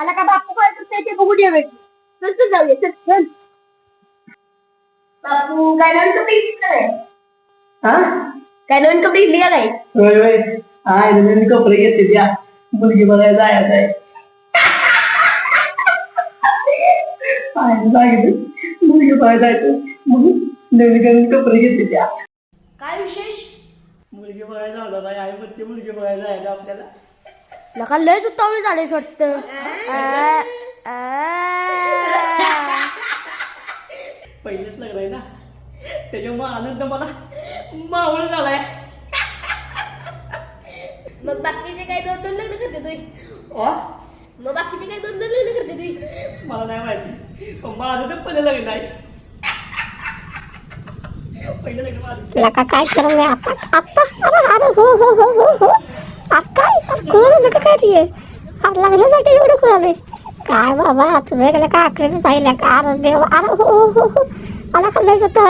आला का बापू काय करते ते बघू दे भेट चल तू जाऊया. चल चल. बापू काय नवीन कपडे घेतली का नाही हा? काय नवीन कपडे घेतली का नाही होय होय. हाय नवीन कपडे घेते त्या. मुलगी बघायला जायचं आहे. हाय सांगितलं मुलगी बघायला जायचं म्हणून नवीन नवीन कपडे घेते त्या. काय विशेष? मुलगी बघायला जाणार आहे. आई म्हणते मुलगी बघायला जायचं आपल्याला. लका लयच उतावळी झालेस वाटतं. पहिलेच लग्न आहे ना. त्याच्यामुळे आनंद मला मावळ झालाय. मग बाकीचे काय दोन दोन लग्न करते तुम्ही मग बाकीचे काय दोन दोन लग्न करते तुम्ही मला नाही माहिती. माझं तर पहिलं लग्न आहे. पहिलं लग्न माझं. काय करले आता आता अरे अरे हो हो हो हो हो. अरे काय? कोण नका काय रे अरे लग्नासाठी एवढं कोणाले काय बाबा तुझं गेलं का आखरीच जाईल का अरे देव अरे हो हो हो हो मला खाल्लं सुद्धा